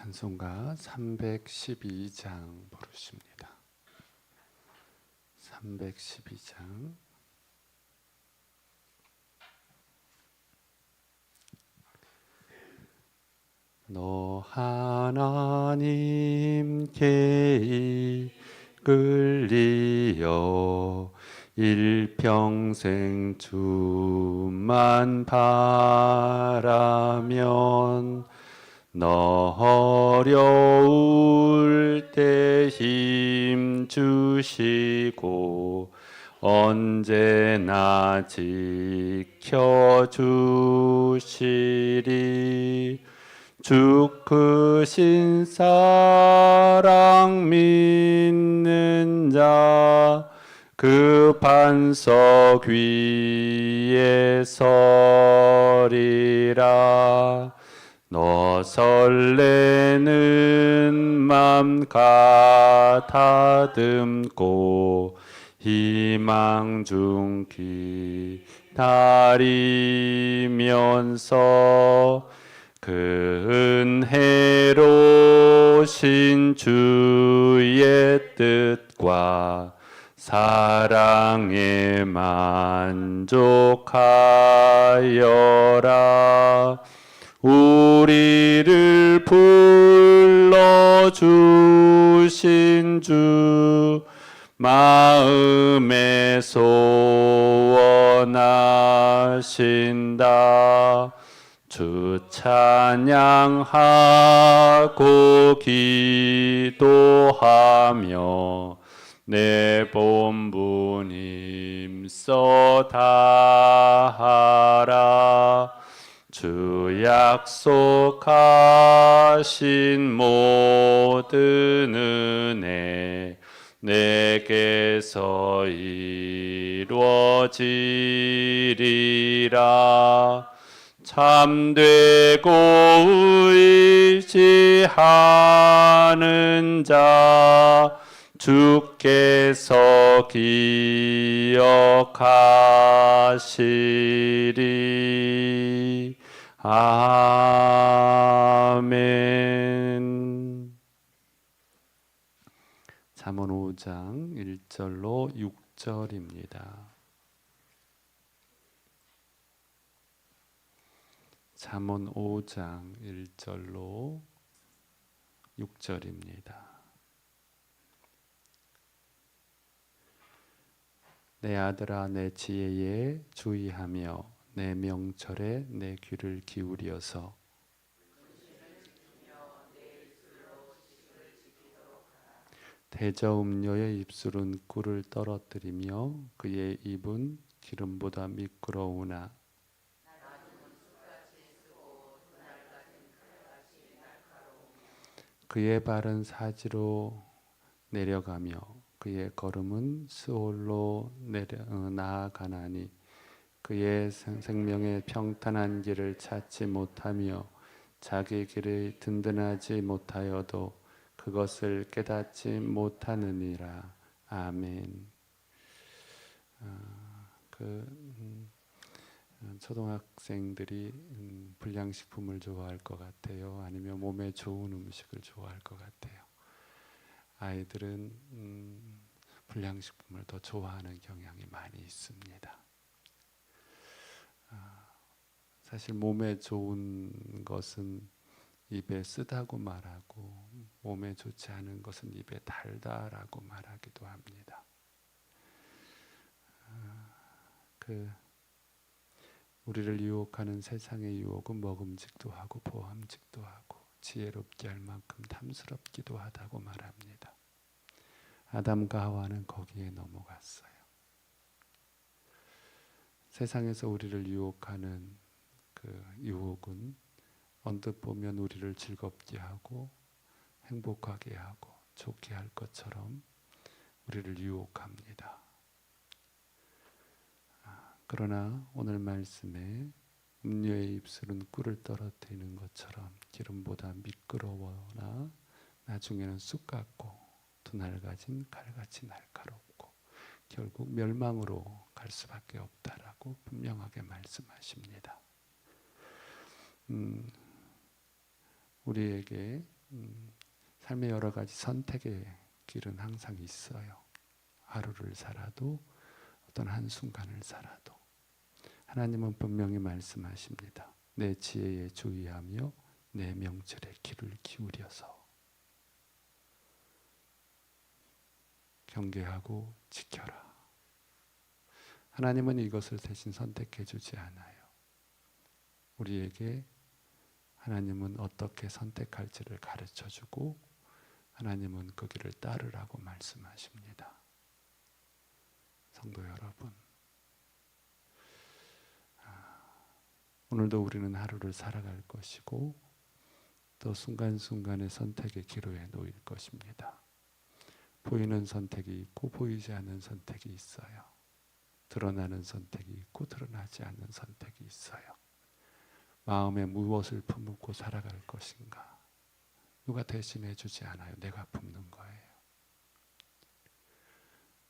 찬송가 312장 부르십니다. 312장 너 하나님께 이끌리어 일평생 주만 바라면 너 어려울 때 힘 주시고 언제나 지켜 주시리. 주 크신 사랑 믿는 자 그 반석 위에 서리라 너 설레는 맘 가다듬고 희망 중 기다리면서 그 은혜로 신 주의 뜻과 사랑에 만족하여라 우리를 불러 주신 주 마음에 소원하신다. 주 찬양하고 기도하며 내 본분 힘써 다하라 주 약속하신 모든 은혜 내게서 이루어지리라. 참되고 의지하는 자 주께서 기억하시리 아멘 잠언 5장 1절로 6절입니다. 잠언 5장 1절로 6절입니다. 내 아들아 내 지혜에 주의하며 내 명철에 내 귀를 기울여서 대저음녀의 입술은 꿀을 떨어뜨리며 그의 입은 기름보다 미끄러우나 그의 발은 사지로 내려가며 그의 걸음은 스올로 내려 어, 나아가나니 그의 생- 생명의 평탄한 길을 찾지 못하며 자기 길이 든든하지 못하여도 그것을 깨닫지 못하느니라 아멘. 아, 그 음, 어, 초등학생들이 음, 불량식품을 좋아할 것 같아요. 아니면 몸에 좋은 음식을 좋아할 것 같아요. 아이들은 음, 불량식품을 더 좋아하는 경향이 많이 있습니다. 아, 사실 몸에 좋은 것은 입에 쓰다고 말하고 몸에 좋지 않은 것은 입에 달다라고 말하기도 합니다. 아, 그 우리를 유혹하는 세상의 유혹은 먹음직도 하고 보함직도 하고 지혜롭게 할 만큼 탐스럽기도 하다고 말합니다. 아담과 하와는 거기에 넘어갔어요. 세상에서 우리를 유혹하는 그 유혹은 언뜻 보면 우리를 즐겁게 하고 행복하게 하고 좋게 할 것처럼 우리를 유혹합니다. 아, 그러나 오늘 말씀에 음료의 입술은 꿀을 떨어뜨리는 것처럼 기름보다 미끄러워나 나중에는 쑥 같고 두날 가진 칼같이 날카롭고 결국 멸망으로 갈 수밖에 없다라고 분명하게 말씀하십니다. 음, 우리에게 음, 삶의 여러 가지 선택의 길은 항상 있어요. 하루를 살아도 어떤 한 순간을 살아도 하나님은 분명히 말씀하십니다. 내 지혜에 주의하며 내 명철에 귀를 기울여서 경계하고 지켜라. 하나님은 이것을 대신 선택해 주지 않아요. 우리에게 하나님은 어떻게 선택할지를 가르쳐 주고 하나님은 그 길을 따르라고 말씀하십니다. 성도 여러분, 아, 오늘도 우리는 하루를 살아갈 것이고 또 순간순간의 선택의 기로에 놓일 것입니다. 보이는 선택이 있고 보이지 않는 선택이 있어요. 드러나는 선택이 있고 드러나지 않는 선택이 있어요. 마음에 무엇을 품고 살아갈 것인가? 누가 대신해 주지 않아요. 내가 품는 거예요.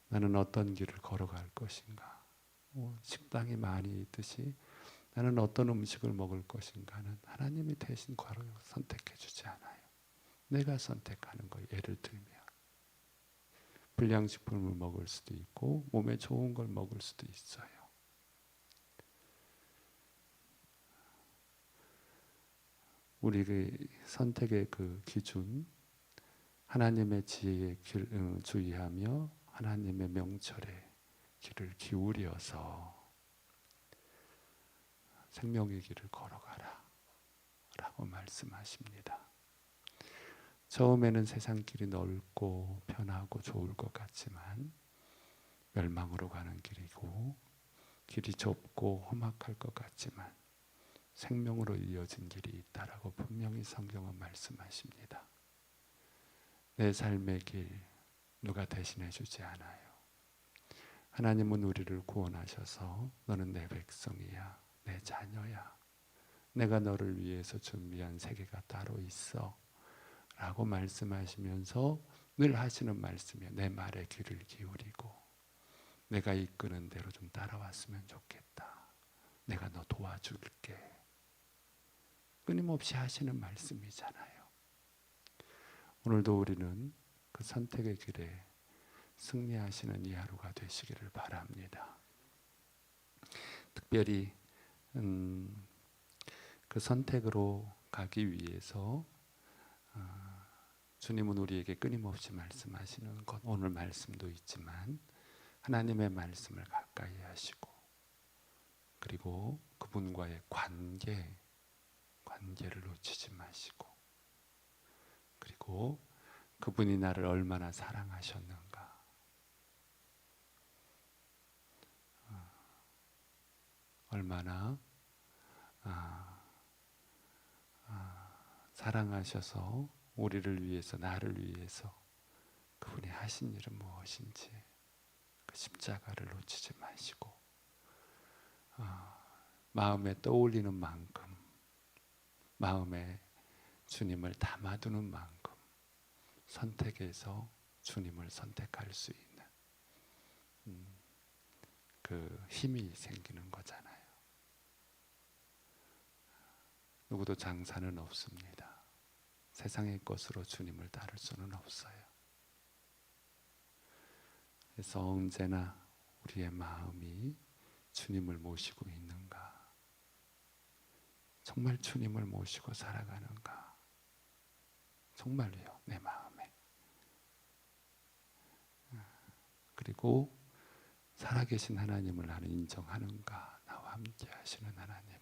나는 어떤 길을 걸어갈 것인가? 뭐 식당이 많이 있듯이 나는 어떤 음식을 먹을 것인가는 하나님이 대신 걸어 선택해 주지 않아요. 내가 선택하는 거예요. 예를 들면 불량식품을 먹을 수도 있고 몸에 좋은 걸 먹을 수도 있어요. 우리의 선택의 그 기준 하나님의 지혜에 길, 음, 주의하며 하나님의 명철에 길을 기울여서 생명의 길을 걸어가라 라고 말씀하십니다. 처음에는 세상 길이 넓고 편하고 좋을 것 같지만 멸망으로 가는 길이고 길이 좁고 험악할 것 같지만 생명으로 이어진 길이 있다라고 분명히 성경은 말씀하십니다. 내 삶의 길 누가 대신해 주지 않아요. 하나님은 우리를 구원하셔서 너는 내 백성이야, 내 자녀야. 내가 너를 위해서 준비한 세계가 따로 있어. 라고 말씀하시면서 늘 하시는 말씀이에요. 내 말에 귀를 기울이고 내가 이끄는 대로 좀 따라왔으면 좋겠다. 내가 너 도와줄게. 끊임없이 하시는 말씀이잖아요. 오늘도 우리는 그 선택의 길에 승리하시는 이 하루가 되시기를 바랍니다. 특별히 음, 그 선택으로 가기 위해서 어, 주님은 우리에게 끊임없이 말씀하시는 것 오늘 말씀도 있지만 하나님의 말씀을 가까이 하시고 그리고 그분과의 관계 관계를 놓치지 마시고 그리고 그분이 나를 얼마나 사랑하셨는가. 어, 얼마나 아, 아, 사랑하셔서 우리를 위해서 나를 위해서 그분이 하신 일은 무엇인지 그 십자가를 놓치지 마시고 아, 마음에 떠올리는 만큼 마음에 주님을 담아두는 만큼 선택해서 주님을 선택할 수 있는 음, 그 힘이 생기는 거잖아요. 누구도 장사는 없습니다. 세상의 것으로 주님을 따를 수는 없어요. 그래서 언제나 우리의 마음이 주님을 모시고 있는가? 정말 주님을 모시고 살아가는가? 정말요, 내 마음에. 그리고 살아계신 하나님을 나는 인정하는가? 나와 함께 하시는 하나님을.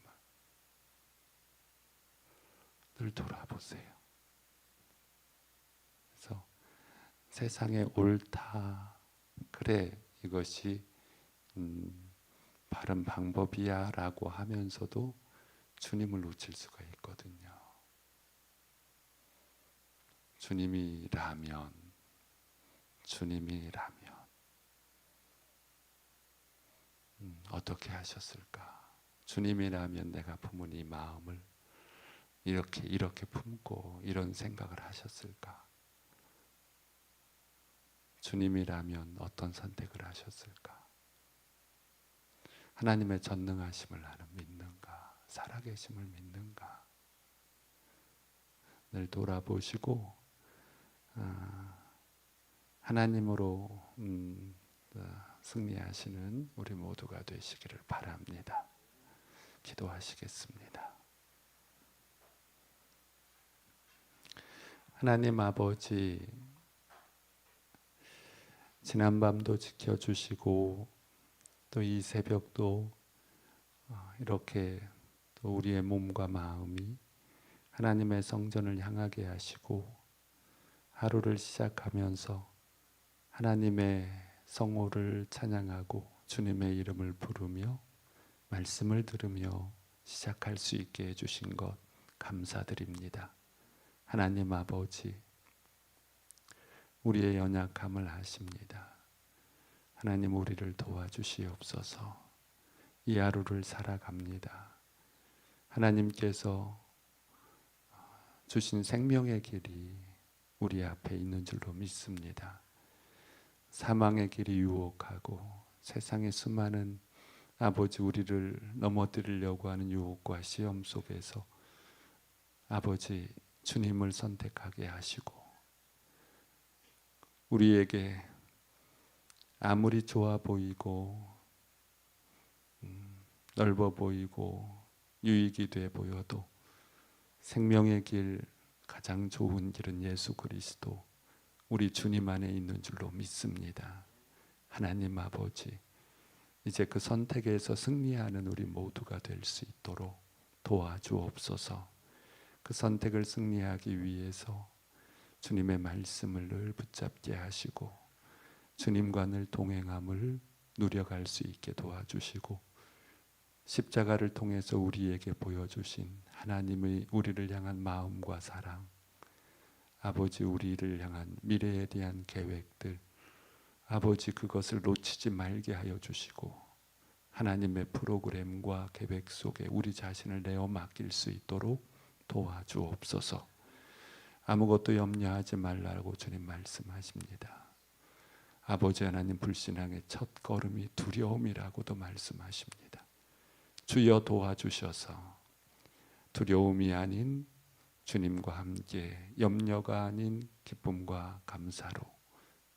늘 돌아보세요. 그래서 세상에 옳다. 그래, 이것이, 음, 바른 방법이야 라고 하면서도 주님을 놓칠 수가 있거든요. 주님이라면, 주님이라면, 음, 어떻게 하셨을까? 주님이라면 내가 품은 이 마음을 이렇게, 이렇게 품고 이런 생각을 하셨을까? 주님이라면 어떤 선택을 하셨을까? 하나님의 전능하심을 나는 믿는가? 살아계심을 믿는가? 돌아보시고 아, 하나님으로 음, 아, 승리하시는 우리 모두가 되시기를 바랍니다. 기도하시겠습니다. 하나님 아버지 지난밤도 지켜주시고 또 이 새벽도 어, 이렇게 또 우리의 몸과 마음이 하나님의 성전을 향하게 하시고 하루를 시작하면서 하나님의 성호를 찬양하고 주님의 이름을 부르며 말씀을 들으며 시작할 수 있게 해주신 것 감사드립니다. 하나님 아버지, 우리의 연약함을 아십니다. 하나님 우리를 도와주시옵소서. 이 하루를 살아갑니다. 하나님께서 주신 생명의 길이 우리 앞에 있는 줄로 믿습니다. 사망의 길이 유혹하고 세상의 수많은 아버지 우리를 넘어뜨리려고 하는 유혹과 시험 속에서 아버지 주님을 선택하게 하시고 우리에게 아무리 좋아 보이고 음, 넓어 보이고 유익이 돼 보여도 생명의 길 가장 좋은 길은 예수 그리스도 우리 주님 안에 있는 줄로 믿습니다. 하나님 아버지 이제 그 선택에서 승리하는 우리 모두가 될 수 있도록 도와주옵소서. 그 선택을 승리하기 위해서 주님의 말씀을 늘 붙잡게 하시고 주님과 늘 동행함을 누려갈 수 있게 도와주시고 십자가를 통해서 우리에게 보여주신 하나님의 우리를 향한 마음과 사랑 아버지 우리를 향한 미래에 대한 계획들 아버지 그것을 놓치지 말게 하여 주시고 하나님의 프로그램과 계획 속에 우리 자신을 내어 맡길 수 있도록 도와주옵소서. 아무것도 염려하지 말라고 주님 말씀하십니다. 아버지 하나님 불신앙의 첫 걸음이 두려움이라고도 말씀하십니다. 주여 도와주셔서 두려움이 아닌 주님과 함께 염려가 아닌 기쁨과 감사로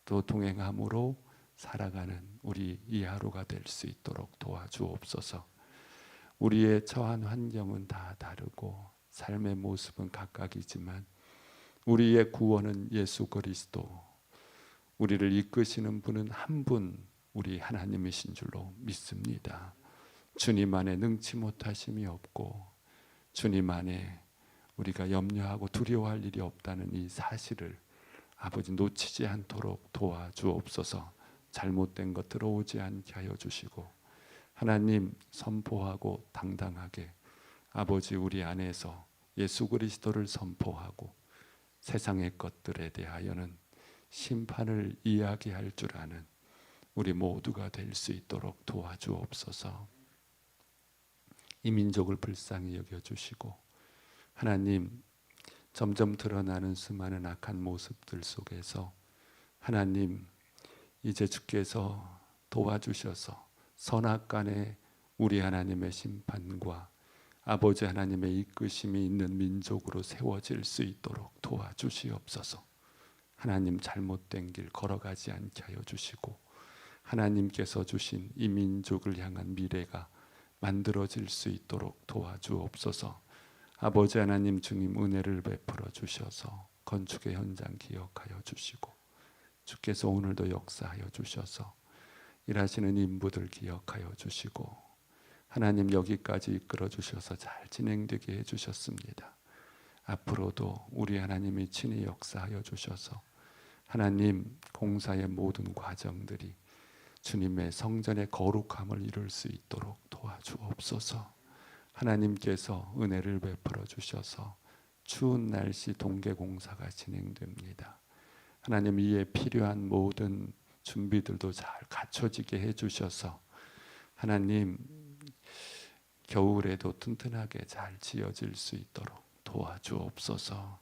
또 동행함으로 살아가는 우리 이 하루가 될 수 있도록 도와주옵소서. 우리의 처한 환경은 다 다르고 삶의 모습은 각각이지만 우리의 구원은 예수 그리스도 우리를 이끄시는 분은 한 분 우리 하나님이신 줄로 믿습니다. 주님 안에 능치 못하심이 없고 주님 안에 우리가 염려하고 두려워할 일이 없다는 이 사실을 아버지 놓치지 않도록 도와주옵소서. 잘못된 것 들어오지 않게 하여 주시고 하나님 선포하고 당당하게 아버지 우리 안에서 예수 그리스도를 선포하고 세상의 것들에 대하여는 심판을 이야기할 줄 아는 우리 모두가 될 수 있도록 도와주옵소서. 이 민족을 불쌍히 여겨 주시고 하나님 점점 드러나는 수많은 악한 모습들 속에서 하나님 이제 주께서 도와주셔서 선악간에 우리 하나님의 심판과 아버지 하나님의 이끄심이 있는 민족으로 세워질 수 있도록 도와주시옵소서. 하나님 잘못된 길 걸어가지 않게 하여 주시고 하나님께서 주신 이 민족을 향한 미래가 만들어질 수 있도록 도와주옵소서. 아버지 하나님 주님 은혜를 베풀어 주셔서 건축의 현장 기억하여 주시고 주께서 오늘도 역사하여 주셔서 일하시는 인부들 기억하여 주시고 하나님 여기까지 이끌어 주셔서 잘 진행되게 해 주셨습니다. 앞으로도 우리 하나님이 친히 역사하여 주셔서 하나님 공사의 모든 과정들이 주님의 성전의 거룩함을 이룰 수 있도록 도와주옵소서. 하나님께서 은혜를 베풀어 주셔서 추운 날씨 동계 공사가 진행됩니다. 하나님 이에 필요한 모든 준비들도 잘 갖춰지게 해 주셔서 하나님 겨울에도 튼튼하게 잘 지어질 수 있도록 도와주옵소서.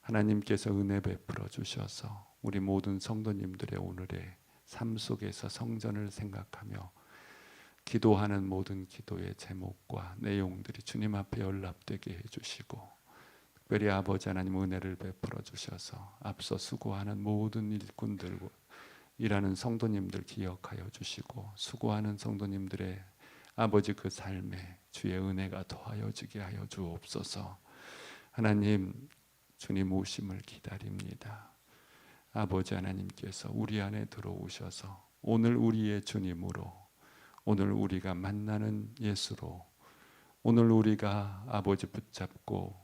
하나님께서 은혜 베풀어 주셔서 우리 모든 성도님들의 오늘의 삶 속에서 성전을 생각하며 기도하는 모든 기도의 제목과 내용들이 주님 앞에 연락되게 해주시고 특별히 아버지 하나님 은혜를 베풀어 주셔서 앞서 수고하는 모든 일꾼들 일하는 성도님들 기억하여 주시고 수고하는 성도님들의 아버지 그 삶에 주의 은혜가 더하여 지게 하여 주옵소서. 하나님 주님 오심을 기다립니다. 아버지 하나님께서 우리 안에 들어오셔서 오늘 우리의 주님으로 오늘 우리가 만나는 예수로 오늘 우리가 아버지 붙잡고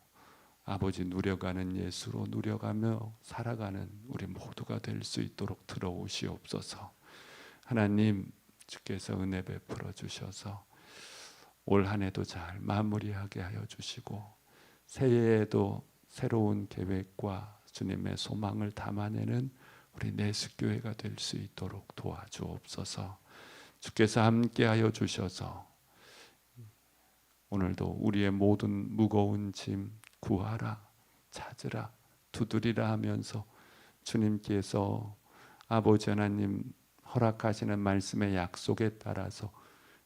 아버지 누려가는 예수로 누려가며 살아가는 우리 모두가 될 수 있도록 들어오시옵소서. 하나님 주께서 은혜 베풀어 주셔서 올 한해도 잘 마무리하게 하여 주시고 새해에도 새로운 계획과 주님의 소망을 담아내는 우리 내수교회가 될 수 있도록 도와주옵소서. 주께서 함께하여 주셔서 오늘도 우리의 모든 무거운 짐 구하라 찾으라 두드리라 하면서 주님께서 아버지 하나님 허락하시는 말씀의 약속에 따라서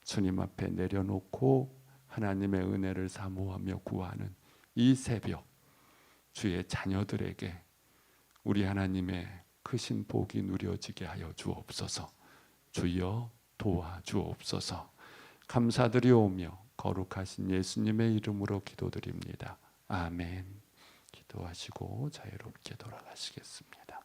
주님 앞에 내려놓고 하나님의 은혜를 사모하며 구하는 이 새벽 주의 자녀들에게 우리 하나님의 크신 복이 누려지게 하여 주옵소서. 주여 도와주옵소서. 감사드리오며 거룩하신 예수님의 이름으로 기도드립니다. 아멘. 기도하시고 자유롭게 돌아가시겠습니다.